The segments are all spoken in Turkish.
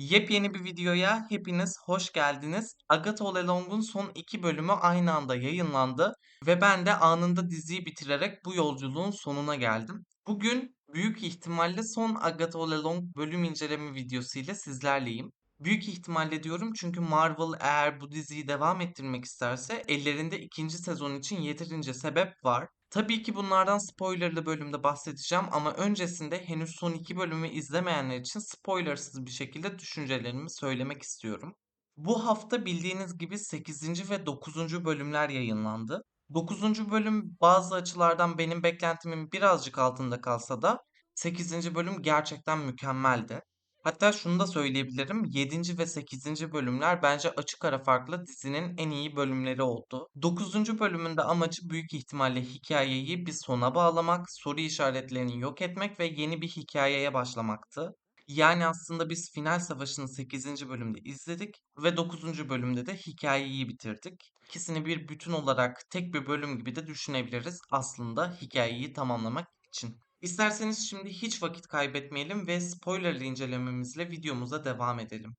Yepyeni bir videoya hepiniz hoş geldiniz. Agatha All Along'un son iki bölümü aynı anda yayınlandı ve ben de anında diziyi bitirerek bu yolculuğun sonuna geldim. Bugün büyük ihtimalle son Agatha All Along bölüm inceleme videosu ile sizlerleyim. Büyük ihtimalle diyorum çünkü Marvel eğer bu diziyi devam ettirmek isterse ellerinde ikinci sezon için yeterince sebep var. Tabii ki bunlardan spoilerlı bölümde bahsedeceğim ama öncesinde henüz son iki bölümü izlemeyenler için spoilersız bir şekilde düşüncelerimi söylemek istiyorum. Bu hafta bildiğiniz gibi 8. ve 9. bölümler yayınlandı. 9. bölüm bazı açılardan benim beklentimin birazcık altında kalsa da 8. bölüm gerçekten mükemmeldi. Hatta şunu da söyleyebilirim. 7. ve 8. bölümler bence açık ara farklı dizinin en iyi bölümleri oldu. 9. bölümün de amacı büyük ihtimalle hikayeyi bir sona bağlamak, soru işaretlerini yok etmek ve yeni bir hikayeye başlamaktı. Yani aslında biz Final Savaşı'nı 8. bölümde izledik ve 9. bölümde de hikayeyi bitirdik. İkisini bir bütün olarak tek bir bölüm gibi de düşünebiliriz aslında hikayeyi tamamlamak için. İsterseniz şimdi hiç vakit kaybetmeyelim ve spoilerlı incelememizle videomuza devam edelim.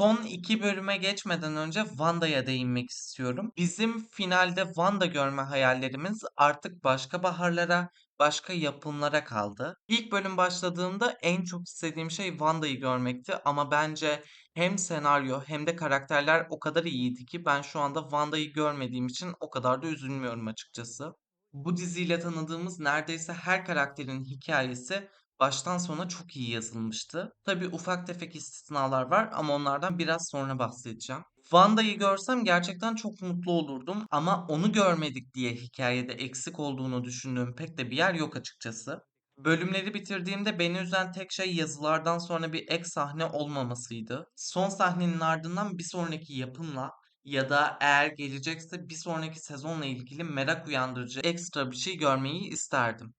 Son iki bölüme geçmeden önce Wanda'ya değinmek istiyorum. Bizim finalde Wanda görme hayallerimiz artık başka baharlara, başka yapımlara kaldı. İlk bölüm başladığımda en çok istediğim şey Wanda'yı görmekti ama bence hem senaryo hem de karakterler o kadar iyiydi ki ben şu anda Wanda'yı görmediğim için o kadar da üzülmüyorum açıkçası. Bu diziyle tanıdığımız neredeyse her karakterin hikayesi baştan sona çok iyi yazılmıştı. Tabii ufak tefek istisnalar var ama onlardan biraz sonra bahsedeceğim. Wanda'yı görsem gerçekten çok mutlu olurdum ama onu görmedik diye hikayede eksik olduğunu düşündüğüm pek de bir yer yok açıkçası. Bölümleri bitirdiğimde beni üzen tek şey yazılardan sonra bir ek sahne olmamasıydı. Son sahnenin ardından bir sonraki yapımla ya da eğer gelecekse bir sonraki sezonla ilgili merak uyandırıcı ekstra bir şey görmeyi isterdim.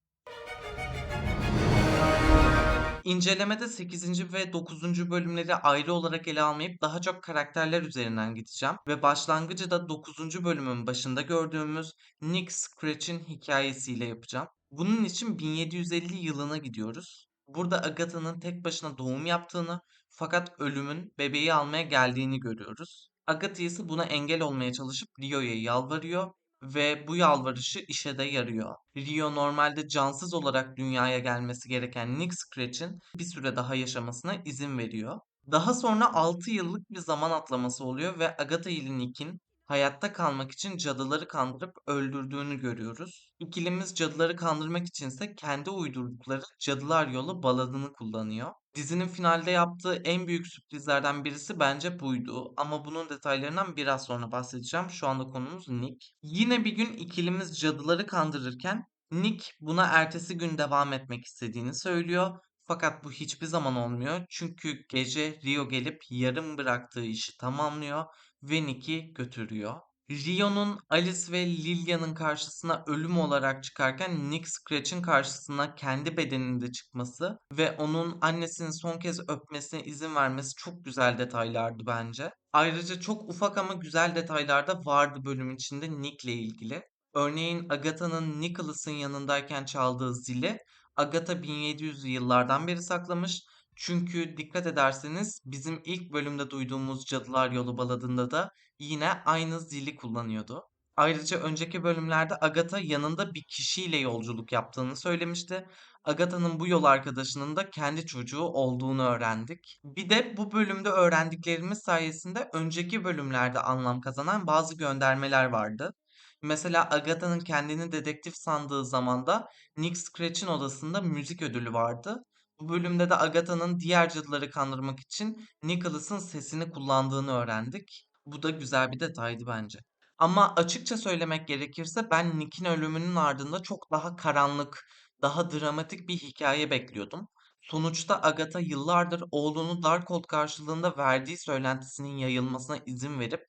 İncelemede 8. ve 9. bölümleri ayrı olarak ele almayıp daha çok karakterler üzerinden gideceğim ve başlangıcı da 9. bölümün başında gördüğümüz Nick Scratch'in hikayesiyle yapacağım. Bunun için 1750 yılına gidiyoruz. Burada Agatha'nın tek başına doğum yaptığını fakat ölümün bebeği almaya geldiğini görüyoruz. Agatha ise buna engel olmaya çalışıp Rio'ya yalvarıyor ve bu yalvarışı işe de yarıyor. Rio normalde cansız olarak dünyaya gelmesi gereken Nick Scratch'in bir süre daha yaşamasına izin veriyor. Daha sonra 6 yıllık bir zaman atlaması oluyor ve Agatha ile Nick'in hayatta kalmak için cadıları kandırıp öldürdüğünü görüyoruz. İkilimiz cadıları kandırmak içinse kendi uydurdukları Cadılar Yolu baladını kullanıyor. Dizinin finalde yaptığı en büyük sürprizlerden birisi bence buydu. Ama bunun detaylarından biraz sonra bahsedeceğim. Şu anda konumuz Nick. Yine bir gün ikilimiz cadıları kandırırken Nick buna ertesi gün devam etmek istediğini söylüyor. Fakat bu hiçbir zaman olmuyor. Çünkü gece Rio gelip yarım bıraktığı işi tamamlıyor ve Nick'i götürüyor. Rio'nun Alice ve Lilia'nın karşısına ölüm olarak çıkarken Nick Scratch'in karşısına kendi bedeninde çıkması ve onun annesini son kez öpmesine izin vermesi çok güzel detaylardı bence. Ayrıca çok ufak ama güzel detaylar da vardı bölüm içinde Nick'le ilgili. Örneğin Agatha'nın Nicholas'ın yanındayken çaldığı zili Agatha 1700'lü yıllardan beri saklamış. Çünkü dikkat ederseniz bizim ilk bölümde duyduğumuz Cadılar Yolu baladında da yine aynı zili kullanıyordu. Ayrıca önceki bölümlerde Agatha yanında bir kişiyle yolculuk yaptığını söylemişti. Agatha'nın bu yol arkadaşının da kendi çocuğu olduğunu öğrendik. Bir de bu bölümde öğrendiklerimiz sayesinde önceki bölümlerde anlam kazanan bazı göndermeler vardı. Mesela Agatha'nın kendini dedektif sandığı zamanda Nick Scratch'in odasında müzik ödülü vardı. Bu bölümde de Agatha'nın diğer cadıları kandırmak için Nicholas'ın sesini kullandığını öğrendik. Bu da güzel bir detaydı bence. Ama açıkça söylemek gerekirse ben Nick'in ölümünün ardında çok daha karanlık, daha dramatik bir hikaye bekliyordum. Sonuçta Agatha yıllardır oğlunu Darkhold karşılığında verdiği söylentisinin yayılmasına izin verip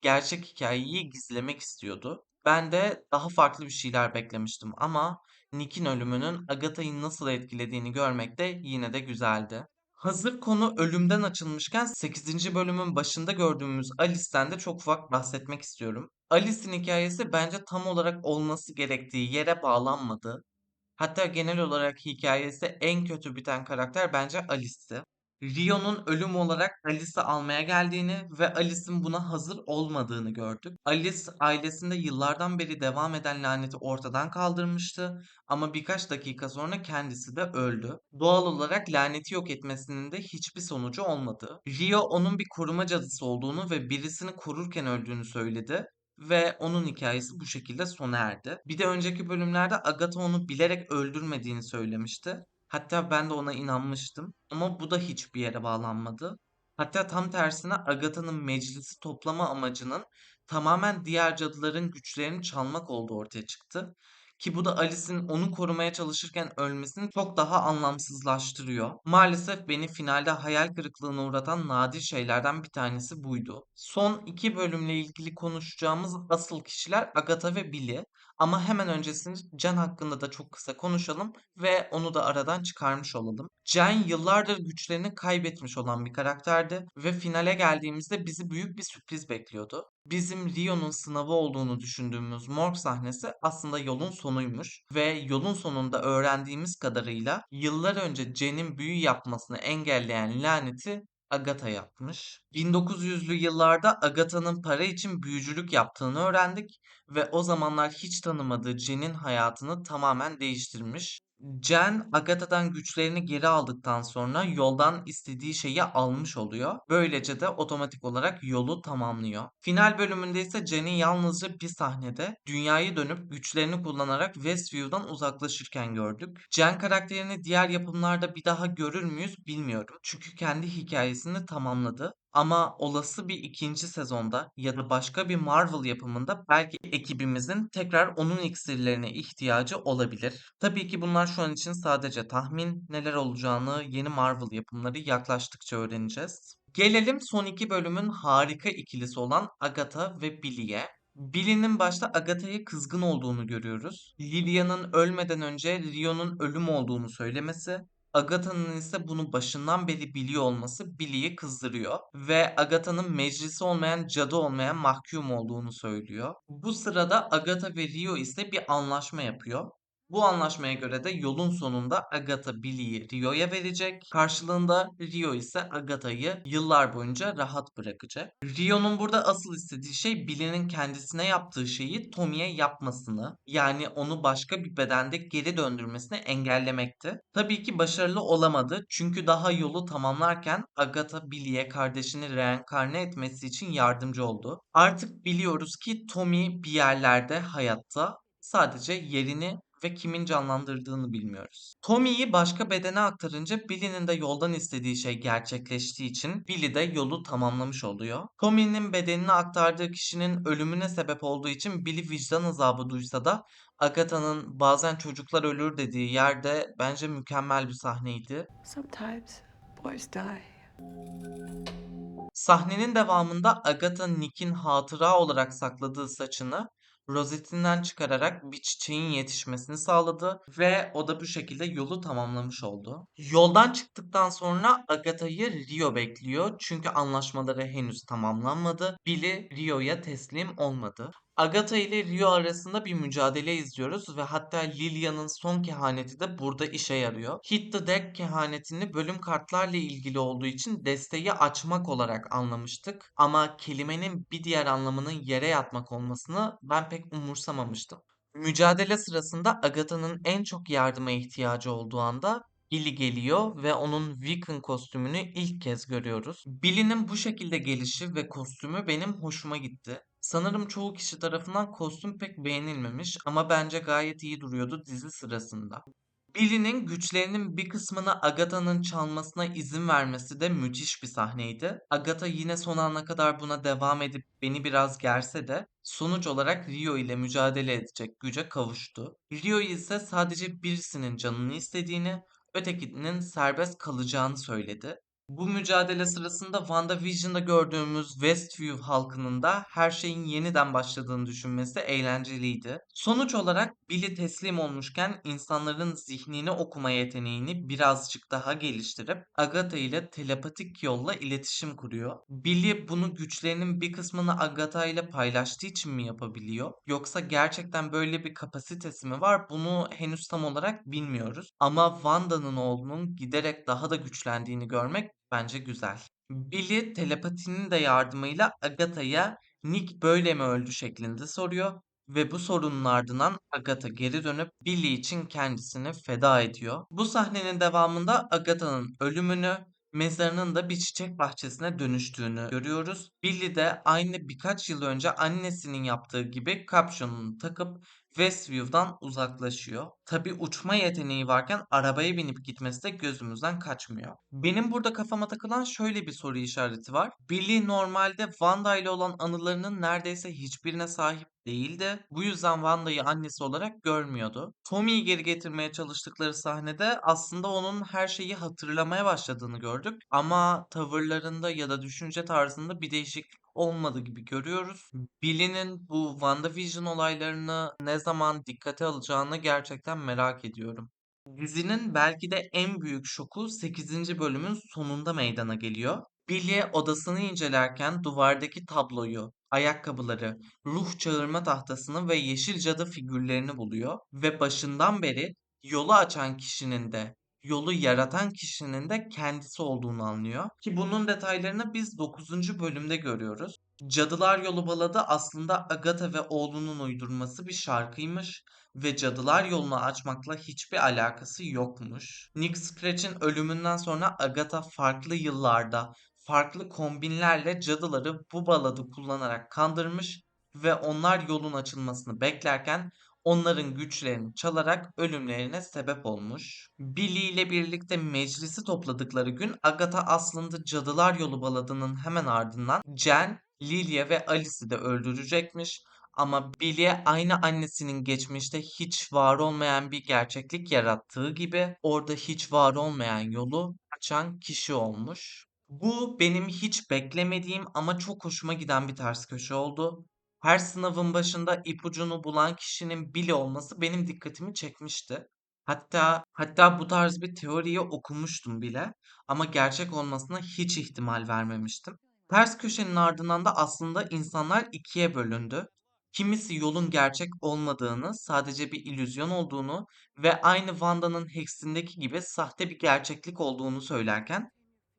gerçek hikayeyi gizlemek istiyordu. Ben de daha farklı bir şeyler beklemiştim ama Nick'in ölümünün Agatha'yı nasıl etkilediğini görmek de yine de güzeldi. Hazır konu ölümden açılmışken 8. bölümün başında gördüğümüz Alice'ten de çok ufak bahsetmek istiyorum. Alice'in hikayesi bence tam olarak olması gerektiği yere bağlanmadı. Hatta genel olarak hikayesi en kötü biten karakter bence Alice'ti. Rio'nun ölüm olarak Alice'i almaya geldiğini ve Alice'in buna hazır olmadığını gördük. Alice ailesinde yıllardan beri devam eden laneti ortadan kaldırmıştı ama birkaç dakika sonra kendisi de öldü. Doğal olarak laneti yok etmesinin de hiçbir sonucu olmadı. Rio onun bir koruma cadısı olduğunu ve birisini korurken öldüğünü söyledi ve onun hikayesi bu şekilde sona erdi. Bir de önceki bölümlerde Agatha onu bilerek öldürmediğini söylemişti. Hatta ben de ona inanmıştım ama bu da hiçbir yere bağlanmadı. Hatta tam tersine Agatha'nın meclisi toplama amacının tamamen diğer cadıların güçlerini çalmak olduğu ortaya çıktı. Ki bu da Alice'in onu korumaya çalışırken ölmesini çok daha anlamsızlaştırıyor. Maalesef beni finalde hayal kırıklığına uğratan nadir şeylerden bir tanesi buydu. Son iki bölümle ilgili konuşacağımız asıl kişiler Agatha ve Billy. Ama hemen öncesinde Can hakkında da çok kısa konuşalım ve onu da aradan çıkarmış olalım. Can yıllardır güçlerini kaybetmiş olan bir karakterdi ve finale geldiğimizde bizi büyük bir sürpriz bekliyordu. Bizim Rio'nun sınavı olduğunu düşündüğümüz morg sahnesi aslında yolun sonuymuş ve yolun sonunda öğrendiğimiz kadarıyla yıllar önce Jen'in büyü yapmasını engelleyen laneti Agatha yapmış. 1900'lü yıllarda Agatha'nın para için büyücülük yaptığını öğrendik ve o zamanlar hiç tanımadığı Jen'in hayatını tamamen değiştirmiş. Jen, Agatha'dan güçlerini geri aldıktan sonra yoldan istediği şeyi almış oluyor. Böylece de otomatik olarak yolu tamamlıyor. Final bölümünde ise Jen'i yalnızca bir sahnede dünyayı dönüp güçlerini kullanarak Westview'dan uzaklaşırken gördük. Jen karakterini diğer yapımlarda bir daha görür müyüz bilmiyorum. Çünkü kendi hikayesini tamamladı. Ama olası bir ikinci sezonda ya da başka bir Marvel yapımında belki ekibimizin tekrar onun iksirlerine ihtiyacı olabilir. Tabii ki bunlar şu an için sadece tahmin. Neler olacağını yeni Marvel yapımları yaklaştıkça öğreneceğiz. Gelelim son iki bölümün harika ikilisi olan Agatha ve Billy'e. Billy'nin başta Agatha'ya kızgın olduğunu görüyoruz. Lilia'nın ölmeden önce Rio'nun ölüm olduğunu söylemesi Agatha'nın ise bunu başından beri biliyor olması Billy'yi kızdırıyor ve Agatha'nın meclisi olmayan cadı olmayan mahkum olduğunu söylüyor. Bu sırada Agatha ve Rio ise bir anlaşma yapıyor. Bu anlaşmaya göre de yolun sonunda Agatha Billy'yi Rio'ya verecek. Karşılığında Rio ise Agatha'yı yıllar boyunca rahat bırakacak. Rio'nun burada asıl istediği şey Billy'nin kendisine yaptığı şeyi Tommy'ye yapmasını, yani onu başka bir bedende geri döndürmesini engellemekti. Tabii ki başarılı olamadı çünkü daha yolu tamamlarken Agatha Billy'ye kardeşini reenkarne etmesi için yardımcı oldu. Artık biliyoruz ki Tommy bir yerlerde hayatta sadece yerini ve kimin canlandırdığını bilmiyoruz. Tommy'yi başka bedene aktarınca Billy'nin de yoldan istediği şey gerçekleştiği için Billy de yolu tamamlamış oluyor. Tommy'nin bedenini aktardığı kişinin ölümüne sebep olduğu için Billy vicdan azabı duysa da Agatha'nın bazen çocuklar ölür dediği yerde bence mükemmel bir sahneydi. Sometimes boys die. Sahnenin devamında Agatha Nick'in hatıra olarak sakladığı saçını rozetinden çıkararak bir çiçeğin yetişmesini sağladı ve o da bu şekilde yolu tamamlamış oldu. Yoldan çıktıktan sonra Agatha'yı Rio bekliyor çünkü anlaşmaları henüz tamamlanmadı. Billy Rio'ya teslim olmadı. Agatha ile Rio arasında bir mücadele izliyoruz ve hatta Lilia'nın son kehaneti de burada işe yarıyor. Hit the Deck kehanetini bölüm kartlarla ilgili olduğu için desteği açmak olarak anlamıştık. Ama kelimenin bir diğer anlamının yere yatmak olmasını ben pek umursamamıştım. Mücadele sırasında Agatha'nın en çok yardıma ihtiyacı olduğu anda Billy geliyor ve onun Wiccan kostümünü ilk kez görüyoruz. Billy'nin bu şekilde gelişi ve kostümü benim hoşuma gitti. Sanırım çoğu kişi tarafından kostüm pek beğenilmemiş ama bence gayet iyi duruyordu dizi sırasında. Billy'nin güçlerinin bir kısmını Agatha'nın çalmasına izin vermesi de müthiş bir sahneydi. Agatha yine son ana kadar buna devam edip beni biraz gerse de sonuç olarak Rio ile mücadele edecek güce kavuştu. Rio ise sadece birisinin canını istediğini, ötekinin serbest kalacağını söyledi. Bu mücadele sırasında WandaVision'da gördüğümüz Westview halkının da her şeyin yeniden başladığını düşünmesi eğlenceliydi. Sonuç olarak Billy teslim olmuşken insanların zihnini okuma yeteneğini birazcık daha geliştirip Agatha ile telepatik yolla iletişim kuruyor. Billy bunu güçlerinin bir kısmını Agatha ile paylaştığı için mi yapabiliyor? Yoksa gerçekten böyle bir kapasitesi mi var? Bunu henüz tam olarak bilmiyoruz. Ama Wanda'nın oğlunun giderek daha da güçlendiğini görmek bence güzel. Billy telepatinin de yardımıyla Agatha'ya Nick böyle mi öldü şeklinde soruyor ve bu sorunun ardından Agatha geri dönüp Billy için kendisini feda ediyor. Bu sahnenin devamında Agatha'nın ölümünü, mezarının da bir çiçek bahçesine dönüştüğünü görüyoruz. Billy de aynı birkaç yıl önce annesinin yaptığı gibi kapşonunu takıp Westview'dan uzaklaşıyor. Tabi uçma yeteneği varken arabaya binip gitmesi de gözümüzden kaçmıyor. Benim burada kafama takılan şöyle bir soru işareti var. Billy normalde Wanda ile olan anılarının neredeyse hiçbirine sahip değildi. Bu yüzden Wanda'yı annesi olarak görmüyordu. Tommy'yi geri getirmeye çalıştıkları sahnede aslında onun her şeyi hatırlamaya başladığını gördük. Ama tavırlarında ya da düşünce tarzında bir değişiklik olmadı gibi görüyoruz. Billy'nin bu WandaVision olaylarını ne zaman dikkate alacağını gerçekten merak ediyorum. Dizinin belki de en büyük şoku 8. bölümün sonunda meydana geliyor. Billy odasını incelerken duvardaki tabloyu, ayakkabıları, ruh çağırma tahtasını ve yeşil cadı figürlerini buluyor ve başından beri yolu açan kişinin de yolu yaratan kişinin de kendisi olduğunu anlıyor. Ki bunun detaylarını biz 9. bölümde görüyoruz. Cadılar Yolu Baladı aslında Agatha ve oğlunun uydurması bir şarkıymış ve Cadılar Yolunu açmakla hiçbir alakası yokmuş. Nick Scratch'in ölümünden sonra Agatha farklı yıllarda, farklı kombinlerle cadıları bu baladı kullanarak kandırmış ve onlar yolun açılmasını beklerken onların güçlerini çalarak ölümlerine sebep olmuş. Billy ile birlikte meclisi topladıkları gün Agatha aslında Cadılar Yolu baladının hemen ardından Jen, Lilia ve Alice'i de öldürecekmiş. Ama Billy aynı annesinin geçmişte hiç var olmayan bir gerçeklik yarattığı gibi orada hiç var olmayan yolu açan kişi olmuş. Bu benim hiç beklemediğim ama çok hoşuma giden bir ters köşe oldu. Her sınavın başında ipucunu bulan kişinin Billy olması benim dikkatimi çekmişti. Hatta hatta bu tarz bir teoriyi okumuştum bile ama gerçek olmasına hiç ihtimal vermemiştim. Ters köşenin ardından da aslında insanlar ikiye bölündü. Kimisi yolun gerçek olmadığını, sadece bir illüzyon olduğunu ve aynı Wanda'nın Hex'indeki gibi sahte bir gerçeklik olduğunu söylerken,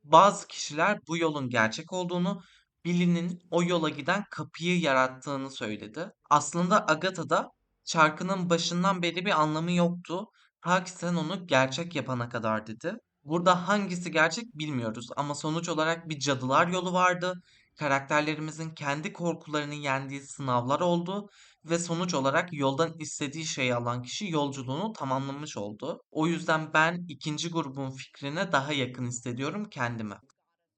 bazı kişiler bu yolun gerçek olduğunu, Billy'nin o yola giden kapıyı yarattığını söyledi. Aslında Agatha da şarkının başından beri bir anlamı yoktu. Ta ki sen onu gerçek yapana kadar dedi. Burada hangisi gerçek bilmiyoruz ama sonuç olarak bir cadılar yolu vardı. Karakterlerimizin kendi korkularını yendiği sınavlar oldu ve sonuç olarak yoldan istediği şeyi alan kişi yolculuğunu tamamlamış oldu. O yüzden ben ikinci grubun fikrine daha yakın hissediyorum kendime.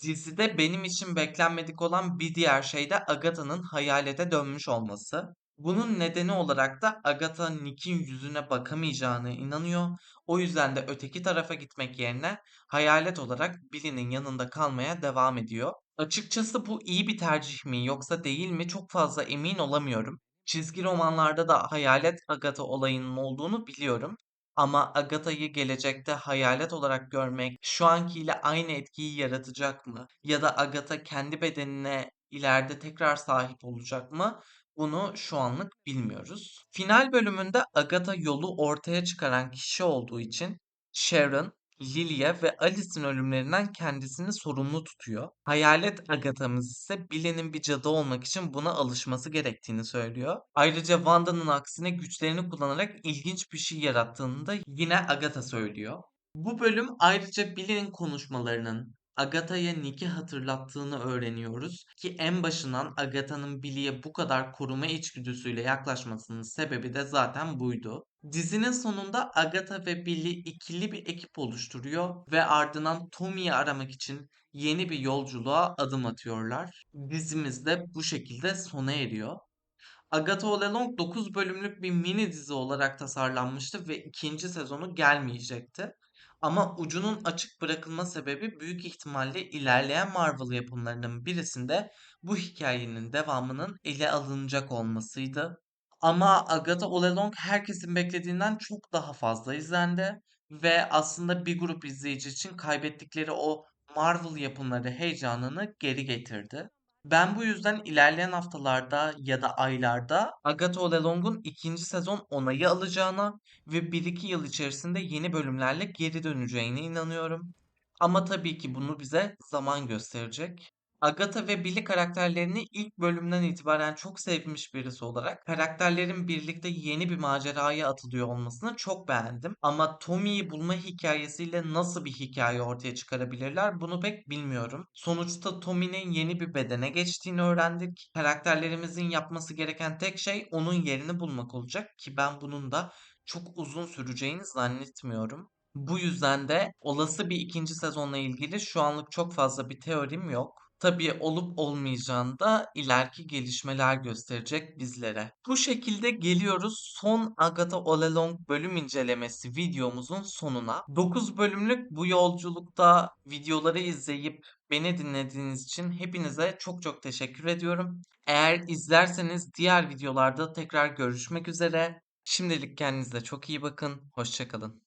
Dizide benim için beklenmedik olan bir diğer şey de Agatha'nın hayalete dönmüş olması. Bunun nedeni olarak da Agatha Nick'in yüzüne bakamayacağına inanıyor. O yüzden de öteki tarafa gitmek yerine hayalet olarak Billy'nin yanında kalmaya devam ediyor. Açıkçası bu iyi bir tercih mi yoksa değil mi çok fazla emin olamıyorum. Çizgi romanlarda da hayalet Agatha olayının olduğunu biliyorum. Ama Agatha'yı gelecekte hayalet olarak görmek şu ankiyle aynı etkiyi yaratacak mı? Ya da Agatha kendi bedenine ileride tekrar sahip olacak mı? Bunu şu anlık bilmiyoruz. Final bölümünde Agatha yolu ortaya çıkaran kişi olduğu için Sharon, Lilia ve Alice'in ölümlerinden kendisini sorumlu tutuyor. Hayalet Agatha'mız ise Billy'nin bir cadı olmak için buna alışması gerektiğini söylüyor. Ayrıca Wanda'nın aksine güçlerini kullanarak ilginç bir şey yarattığını da yine Agatha söylüyor. Bu bölüm ayrıca Billy'nin konuşmalarının Agatha'ya Nick'i hatırlattığını öğreniyoruz ki en başından Agatha'nın Billy'e bu kadar koruma içgüdüsüyle yaklaşmasının sebebi de zaten buydu. Dizinin sonunda Agatha ve Billy ikili bir ekip oluşturuyor ve ardından Tommy'yi aramak için yeni bir yolculuğa adım atıyorlar. Dizimiz de bu şekilde sona eriyor. Agatha All Along 9 bölümlük bir mini dizi olarak tasarlanmıştı ve ikinci sezonu gelmeyecekti. Ama ucunun açık bırakılma sebebi büyük ihtimalle ilerleyen Marvel yapımlarının birisinde bu hikayenin devamının ele alınacak olmasıydı. Ama Agatha All Along herkesin beklediğinden çok daha fazla izlendi ve aslında bir grup izleyici için kaybettikleri o Marvel yapımları heyecanını geri getirdi. Ben bu yüzden ilerleyen haftalarda ya da aylarda Agatha All Along'un ikinci sezon onayı alacağına ve 1-2 yıl içerisinde yeni bölümlerle geri döneceğine inanıyorum. Ama tabii ki bunu bize zaman gösterecek. Agatha ve Billy karakterlerini ilk bölümden itibaren çok sevmiş birisi olarak karakterlerin birlikte yeni bir maceraya atılıyor olmasını çok beğendim. Ama Tommy'yi bulma hikayesiyle nasıl bir hikaye ortaya çıkarabilirler bunu pek bilmiyorum. Sonuçta Tommy'nin yeni bir bedene geçtiğini öğrendik. Karakterlerimizin yapması gereken tek şey onun yerini bulmak olacak ki ben bunun da çok uzun süreceğini zannetmiyorum. Bu yüzden de olası bir ikinci sezonla ilgili şu anlık çok fazla bir teorim yok. Tabii olup olmayacağını da ileriki gelişmeler gösterecek bizlere. Bu şekilde geliyoruz son Agatha All Along bölüm incelemesi videomuzun sonuna. 9 bölümlük bu yolculukta videoları izleyip beni dinlediğiniz için hepinize çok çok teşekkür ediyorum. Eğer izlerseniz diğer videolarda tekrar görüşmek üzere. Şimdilik kendinize çok iyi bakın. Hoşça kalın.